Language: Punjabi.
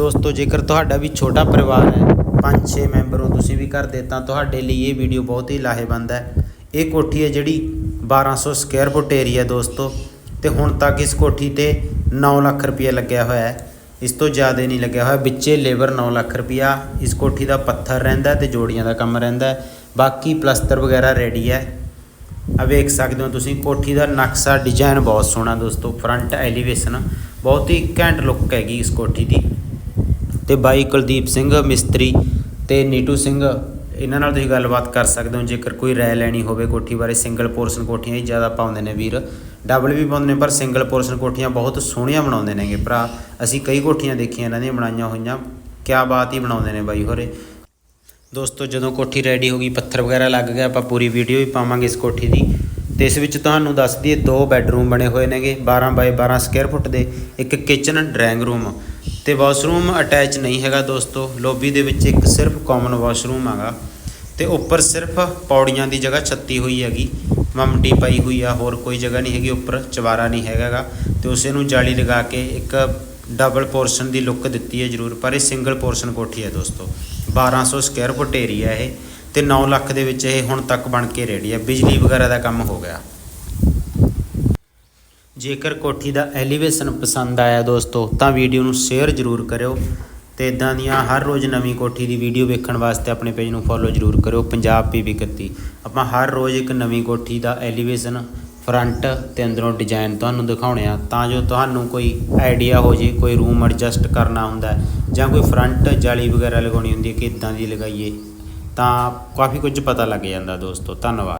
ਦੋਸਤੋ, ਜੇਕਰ ਤੁਹਾਡਾ ਵੀ ਛੋਟਾ ਪਰਿਵਾਰ ਹੈ 5-6 ਮੈਂਬਰ ਹੋ ਤੁਸੀਂ ਵੀ ਘਰ ਦੇ, ਤਾਂ ਤੁਹਾਡੇ ਲਈ ਇਹ ਵੀਡੀਓ ਬਹੁਤ ਹੀ ਲਾਹੇਵੰਦ ਹੈ। ਇਹ ਕੋਠੀ ਹੈ ਜਿਹੜੀ 1200 ਸਕੁਅਰ ਫੁੱਟ ਏਰੀਆ ਦੋਸਤੋ, ਤੇ ਹੁਣ ਤੱਕ ਇਸ ਕੋਠੀ ਤੇ 9 ਲੱਖ ਰੁਪਏ ਲੱਗਿਆ ਹੋਇਆ ਹੈ। ਇਸ ਤੋਂ ਜ਼ਿਆਦਾ ਨਹੀਂ ਲੱਗਿਆ ਹੋਇਆ, ਵਿੱਚੇ ਲੇਬਰ 9 ਲੱਖ ਰੁਪਿਆ ਇਸ ਕੋਠੀ ਦਾ ਪੱਥਰ ਰਹਿੰਦਾ ਤੇ ਜੋੜੀਆਂ ਦਾ ਕੰਮ ਰਹਿੰਦਾ ਬਾਕੀ ਪਲਸਤਰ ਵਗੈਰਾ ਰੈਡੀ ਹੈ। ਆ ਵੇਖ ਸਕਦੇ ਹੋ ਤੁਸੀਂ, ਕੋਠੀ ਦਾ ਨਕਸ਼ਾ ਡਿਜ਼ਾਈਨ ਬਹੁਤ ਸੋਹਣਾ ਦੋਸਤੋ, ਫਰੰਟ ਐਲੀਵੇਸ਼ਨ, ਬਹੁਤ ਹੀ ਘੈਂਟ ਲੁੱਕ ਹੈਗੀ ਇਸ ਕੋਠੀ ਦੀ। ਤੇ ਬਾਈ ਕੁਲਦੀਪ ਸਿੰਘ, ਮਿਸਤਰੀ ਤੇ ਨੀਟੂ ਸਿੰਘ। ਇਹਨਾਂ ਨਾਲ ਤੁਸੀਂ ਗੱਲਬਾਤ ਕਰ ਸਕਦੇ ਹੋ, ਜੇਕਰ ਕੋਈ ਰਾਏ ਲੈਣੀ ਹੋਵੇ ਕੋਠੀ ਬਾਰੇ ਸਿੰਗਲ ਪੋਰਸ਼ਨ ਕੋਠੀਆਂ ਹੀ ਜ਼ਿਆਦਾ ਪਾਉਂਦੇ ਨੇ ਵੀਰ। ਡਬਲ ਵੀ ਪਾਉਂਦੇ ਨੇ, ਪਰ ਸਿੰਗਲ ਪੋਰਸ਼ਨ ਕੋਠੀਆਂ ਬਹੁਤ ਸੋਹਣੀਆਂ ਬਣਾਉਂਦੇ ਨੇਗੇ ਭਰਾ। ਅਸੀਂ ਕਈ ਕੋਠੀਆਂ ਦੇਖੀਆਂ, ਇਹਨਾਂ ਦੀਆਂ ਬਣਾਈਆਂ ਹੋਈਆਂ। ਕਿਆ ਬਾਤ ਹੀ ਬਣਾਉਂਦੇ ਨੇ ਬਾਈ ਹੋਰੇ। ਦੋਸਤੋ, ਜਦੋਂ ਕੋਠੀ ਰੈਡੀ ਹੋ ਗਈ, ਪੱਥਰ ਵਗੈਰਾ ਲੱਗ ਗਿਆ, ਆਪਾਂ ਪੂਰੀ ਵੀਡੀਓ ਵੀ ਪਾਵਾਂਗੇ ਇਸ ਕੋਠੀ ਦੀ। ਤੇ ਇਸ ਵਿੱਚ ਤੁਹਾਨੂੰ ਦੱਸ ਦਈਏ, ਦੋ ਬੈੱਡਰੂਮ ਬਣੇ ਹੋਏ ਨੇਗੇ 12 ਬਾਈ 12 ਸਕੁਅਰ ਫੁੱਟ ਦੇ, ਇੱਕ ਕਿਚਨ ਡਰਾਇੰਗ ਰੂਮ ਤੇ ਵਾਸ਼ਰੂਮ ਅਟੈਚ ਨਹੀਂ ਹੈਗਾ ਦੋਸਤੋ, ਲੌਬੀ ਦੇ ਵਿੱਚ ਇੱਕ ਸਿਰਫ ਕਾਮਨ ਵਾਸ਼ਰੂਮ ਹੈਗਾ। ਤੇ ਉੱਪਰ ਸਿਰਫ ਪੌੜੀਆਂ ਦੀ ਜਗ੍ਹਾ ਛੱਤੀ ਹੋਈ ਹੈਗੀ, ਮਮਟੀ ਪਾਈ ਹੋਈ ਆ, ਹੋਰ ਕੋਈ ਜਗ੍ਹਾ ਨਹੀਂ ਹੈਗੀ, ਉੱਪਰ ਚਵਾਰਾ ਨਹੀਂ ਹੈਗਾਗਾ ਤੇ ਉਸੇ ਨੂੰ ਜਾਲੀ ਲਗਾ ਕੇ ਇੱਕ ਡਬਲ ਪੋਰਸ਼ਨ ਦੀ ਲੁੱਕ ਦਿੱਤੀ ਹੈ ਜ਼ਰੂਰ, ਪਰ ਇਹ ਸਿੰਗਲ ਪੋਰਸ਼ਨ ਕੋਠੀ ਹੈ ਦੋਸਤੋ। 1200 ਸਕੁਅਰ ਫੁੱਟ ਏਰੀਆ ਇਹ, ਤੇ 9 ਲੱਖ ਦੇ ਵਿੱਚ ਇਹ ਹੁਣ ਤੱਕ ਬਣ ਕੇ ਰੈਡੀ ਹੈ। ਬਿਜਲੀ ਵਗੈਰਾ ਦਾ ਕੰਮ ਹੋ ਗਿਆ। ਜੇਕਰ ਕੋਠੀ ਦਾ ਐਲੀਵੇਸ਼ਨ ਪਸੰਦ ਆਇਆ ਦੋਸਤੋ, ਤਾਂ ਵੀਡੀਓ ਨੂੰ ਸ਼ੇਅਰ ਜ਼ਰੂਰ ਕਰਿਓ ਤੇ ਇਦਾਂ ਦੀਆਂ ਹਰ ਰੋਜ਼ ਨਵੀਂ ਕੋਠੀ ਦੀ ਵੀਡੀਓ ਵੇਖਣ ਵਾਸਤੇ ਆਪਣੇ ਪੇਜ ਨੂੰ ਫੋਲੋ ਜ਼ਰੂਰ ਕਰਿਓ, ਪੰਜਾਬ ਪੀਵੀ 31 ਆਪਾਂ ਹਰ ਰੋਜ਼ ਇੱਕ ਨਵੀਂ ਕੋਠੀ ਦਾ ਐਲੀਵੇਸ਼ਨ ਫਰੰਟ ਤੇ ਅੰਦਰੋਂ ਡਿਜ਼ਾਈਨ ਤੁਹਾਨੂੰ ਦਿਖਾਉਣੇ ਆ। ਤਾਂ ਜੋ ਤੁਹਾਨੂੰ ਕੋਈ ਆਈਡੀਆ ਹੋ ਜੇ, ਕੋਈ ਰੂਮ ਐਡਜਸਟ ਕਰਨਾ ਹੁੰਦਾ ਜਾਂ ਕੋਈ ਫਰੰਟ ਜਾਲੀ ਵਗੈਰਾ ਲਗਾਉਣੀ ਹੁੰਦੀ ਹੈ ਕਿ ਇਦਾਂ ਦੀ ਲਗਾਈਏ, ਤਾਂ ਕਾਫੀ ਕੁਝ ਪਤਾ ਲੱਗ ਜਾਂਦਾ ਦੋਸਤੋ। ਧੰਨਵਾਦ।